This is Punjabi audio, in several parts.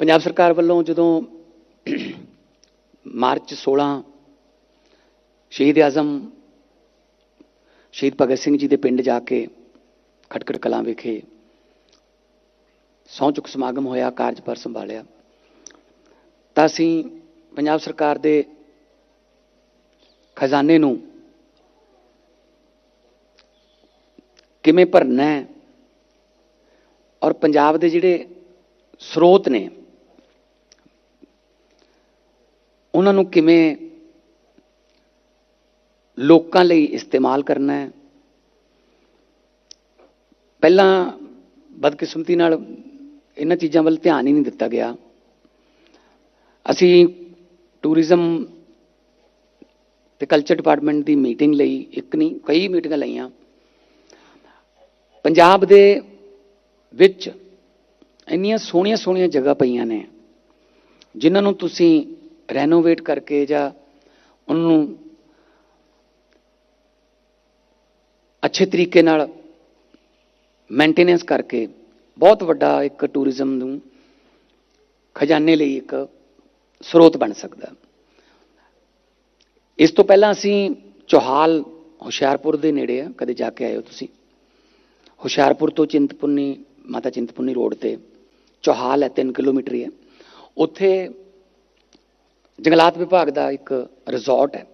ਪੰਜਾਬ ਸਰਕਾਰ ਵੱਲੋਂ ਜਦੋਂ ਮਾਰਚ 16 ਸ਼ਹੀਦ ਆਜ਼ਮ, ਸ਼ਹੀਦ ਭਗਤ ਸਿੰਘ ਜੀ ਦੇ ਪਿੰਡ ਜਾ ਕੇ ਖਟਕੜ ਕਲਾਂ ਵਿਖੇ ਸਹੁੰ ਚੁੱਕ ਸਮਾਗਮ ਹੋਇਆ ਕਾਰਜਭਾਰ ਸੰਭਾਲਿਆ। ਤਾਂ ਅਸੀਂ ਪੰਜਾਬ ਸਰਕਾਰ ਦੇ ਖਜ਼ਾਨੇ ਨੂੰ ਕਿਵੇਂ ਭਰਨਾ ਹੈ ਔਰ ਪੰਜਾਬ ਦੇ ਜਿਹੜੇ ਸਰੋਤ ਨੇ ਉਹਨਾਂ ਨੂੰ ਕਿਵੇਂ ਲੋਕਾਂ ਲਈ ਇਸਤੇਮਾਲ ਕਰਨਾ ਹੈ? ਪਹਿਲਾਂ ਬਦਕਿਸਮਤੀ ਨਾਲ ਇਹਨਾਂ ਚੀਜ਼ਾਂ ਵੱਲ ਧਿਆਨ ਹੀ ਨਹੀਂ ਦਿੱਤਾ ਗਿਆ। ਅਸੀਂ ਟੂਰਿਜ਼ਮ ਤੇ ਕਲਚਰ ਡਿਪਾਰਟਮੈਂਟ ਦੀ ਮੀਟਿੰਗ ਲਈ ਇੱਕ ਨਹੀਂ, ਕਈ ਮੀਟਿੰਗਾਂ ਲਈਆਂ। ਪੰਜਾਬ ਦੇ ਵਿੱਚ ਇੰਨੀਆਂ ਸੋਹਣੀਆਂ ਸੋਹਣੀਆਂ ਜਗ੍ਹਾ ਪਈਆਂ ਨੇ, ਜਿਨ੍ਹਾਂ ਨੂੰ ਤੁਸੀਂ ਰੈਨੋਵੇਟ ਕਰਕੇ ਜਾਂ ਉਹਨਾਂ ਨੂੰ ਅੱਛੇ ਤਰੀਕੇ ਨਾਲ ਮੇਨਟੇਨੈਂਸ ਕਰਕੇ ਬਹੁਤ ਵੱਡਾ ਇੱਕ ਟੂਰਿਜ਼ਮ ਨੂੰ ਖਜ਼ਾਨੇ ਲਈ ਇੱਕ ਸਰੋਤ ਬਣ ਸਕਦਾ। ਇਸ ਤੋਂ ਪਹਿਲਾਂ ਅਸੀਂ ਚੋਹਾਲ, ਹੁਸ਼ਿਆਰਪੁਰ ਦੇ ਨੇੜੇ ਆ, ਕਦੇ ਜਾ ਕੇ ਆਏ ਹੋ ਤੁਸੀਂ। ਹੁਸ਼ਿਆਰਪੁਰ ਤੋਂ ਚਿੰਤਪੁਰਨੀ, ਮਾਤਾ ਚਿੰਤਪੁਰਨੀ ਰੋਡ ਤੇ ਚੋਹਾਲ ਹੈ 3 ਕਿਲੋਮੀਟਰ ਹੀ ਹੈ। ਉੱਥੇ ਜੰਗਲਾਤ ਵਿਭਾਗ ਦਾ ਇੱਕ ਰਿਜ਼ੋਰਟ ਹੈ।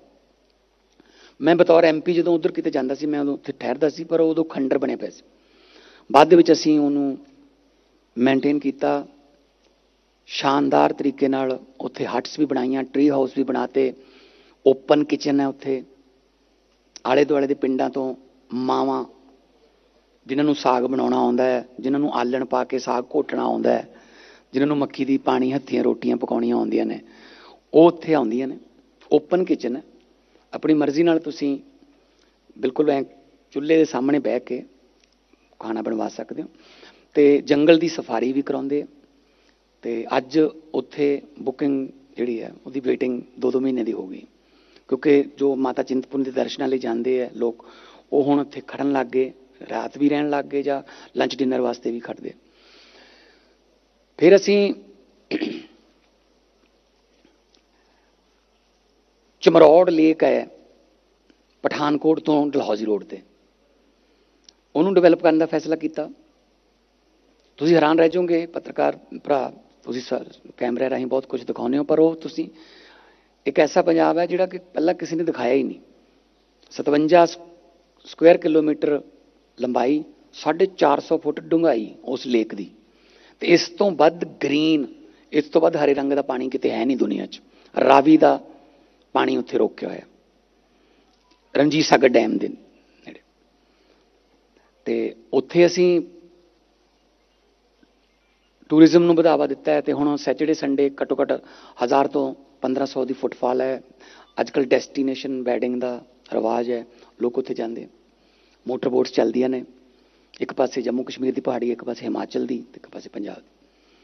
ਮੈਂ ਬਤੌਰ ਐਮਪੀ ਜਦੋਂ ਉਧਰ ਕਿਤੇ ਜਾਂਦਾ ਸੀ, ਮੈਂ ਉਦੋਂ ਉੱਥੇ ਠਹਿਰਦਾ ਸੀ, ਪਰ ਉਦੋਂ ਖੰਡਰ ਬਣੇ ਪਏ ਸੀ। ਬਾਅਦ ਦੇ ਵਿੱਚ ਅਸੀਂ ਉਹਨੂੰ ਮੇਨਟੇਨ ਕੀਤਾ। ਸ਼ਾਨਦਾਰ ਤਰੀਕੇ ਨਾਲ ਉੱਥੇ ਹਟਸ ਵੀ ਬਣਾਈਆਂ ਟਰੀ ਹਾਊਸ ਵੀ ਬਣਾਤੇ। ਓਪਨ ਕਿਚਨ ਹੈ ਉੱਥੇ। ਆਲੇ ਦੁਆਲੇ ਦੇ ਪਿੰਡਾਂ ਤੋਂ ਮਾਵਾਂ, ਜਿਨ੍ਹਾਂ ਨੂੰ ਸਾਗ ਬਣਾਉਣਾ ਆਉਂਦਾ ਹੈ, ਜਿਨ੍ਹਾਂ ਨੂੰ ਆਲਣ ਪਾ ਕੇ ਸਾਗ ਘੋਟਣਾ ਆਉਂਦਾ ਹੈ, ਜਿਨ੍ਹਾਂ ਨੂੰ ਮੱਕੀ ਦੀ ਪਾਣੀ, ਹੱਥੀਆਂ ਰੋਟੀਆਂ ਪਕਾਉਣੀਆਂ ਆਉਂਦੀਆਂ ਨੇ। ਉਹ ਉੱਥੇ ਆਉਂਦੀਆਂ ਨੇ ਓਪਨ ਕਿਚਨ ਹੈ। ਆਪਣੀ ਮਰਜ਼ੀ ਨਾਲ ਤੁਸੀਂ ਬਿਲਕੁਲ ਐ ਚੁੱਲ੍ਹੇ ਦੇ ਸਾਹਮਣੇ ਬਹਿ ਕੇ ਖਾਣਾ ਬਣਵਾ ਸਕਦੇ ਹੋ। ਤੇ ਜੰਗਲ ਦੀ ਸਫਾਰੀ ਵੀ ਕਰਾਉਂਦੇ ਆ। ਤੇ ਅੱਜ ਉੱਥੇ ਬੁਕਿੰਗ ਜਿਹੜੀ ਹੈ, ਉਹਦੀ ਵੇਟਿੰਗ 2-2 ਮਹੀਨੇ ਦੀ ਹੋ ਗਈ। ਕਿਉਂਕਿ ਜੋ ਮਾਤਾ ਚਿੰਤਪੁਰਨੀ ਦੇ ਦਰਸ਼ਨਾਂ ਲਈ ਜਾਂਦੇ ਆ ਲੋਕ, ਉਹ ਹੁਣ ਉੱਥੇ ਖੜਨ ਲੱਗ ਗਏ, ਰਾਤ ਵੀ ਰਹਿਣ ਲੱਗ ਗਏ ਜਾਂ ਲੰਚ ਡਿਨਰ ਵਾਸਤੇ ਵੀ ਖੜਦੇ ਫਿਰ ਅਸੀਂ ਚਮਰੌੜ ਲੇਕ ਹੈ, ਪਠਾਨਕੋਟ ਤੋਂ ਡਲਹੌਜ਼ੀ ਰੋਡ ਤੇ। ਉਹਨੂੰ ਡਿਵੈਲਪ ਕਰਨ ਦਾ ਫੈਸਲਾ ਕੀਤਾ। ਤੁਸੀਂ ਹੈਰਾਨ ਰਹਿ ਜਾਓਗੇ, ਪੱਤਰਕਾਰ ਭਰਾ, ਤੁਸੀਂ ਸ- ਕੈਮਰੇ ਰਾਹੀਂ ਬਹੁਤ ਕੁਝ ਦਿਖਾਉਂਦੇ ਹੋ, ਪਰ ਉਹ ਤੁਸੀਂ, ਇੱਕ ਐਸਾ ਪੰਜਾਬ ਹੈ ਜਿਹੜਾ ਕਿ ਪਹਿਲਾਂ ਕਿਸੇ ਨੇ ਦਿਖਾਇਆ ਹੀ ਨਹੀਂ। 57 ਸ- ਸਕੁਅਰ ਕਿਲੋਮੀਟਰ ਲੰਬਾਈ 450 ਫੁੱਟ ਡੂੰਘਾਈ ਉਸ ਲੇਕ ਦੀ। ਤੇ ਇਸ ਤੋਂ ਵੱਧ ਗ੍ਰੀਨ ਇਸ ਤੋਂ ਵੱਧ ਹਰੇ ਰੰਗ ਦਾ ਪਾਣੀ ਕਿਤੇ ਹੈ ਨਹੀਂ ਦੁਨੀਆ 'ਚ। ਰਾਵੀ ਦਾ ਪਾਣੀ ਉੱਥੇ ਰੋਕਿਆ ਹੋਇਆ। ਰਣਜੀਤ ਸਾਗਰ ਡੈਮ ਦੇ ਨੇੜੇ। ਤੇ ਉੱਥੇ ਅਸੀਂ ਟੂਰਿਜ਼ਮ ਨੂੰ ਵਧਾਵਾ ਦਿੱਤਾ ਹੈ ਤੇ ਹੁਣ ਸੈਚਰਡੇ ਸੰਡੇ ਘੱਟੋ ਘੱਟ 1000 ਤੋਂ 1500 ਦੀ ਫੁੱਟਫਾਲ ਹੈ। ਅੱਜਕੱਲ ਡੈਸਟੀਨੇਸ਼ਨ ਵੈਡਿੰਗ ਦਾ ਰਿਵਾਜ ਹੈ। ਲੋਕ ਉੱਥੇ ਜਾਂਦੇ ਮੋਟਰ ਬੋਟਸ ਚੱਲਦੀਆਂ ਨੇ। ਇੱਕ ਪਾਸੇ ਜੰਮੂ ਕਸ਼ਮੀਰ ਦੀ ਪਹਾੜੀ, ਇੱਕ ਪਾਸੇ ਹਿਮਾਚਲ ਦੀ ਤੇ ਇੱਕ ਪਾਸੇ ਪੰਜਾਬ ਦੀ।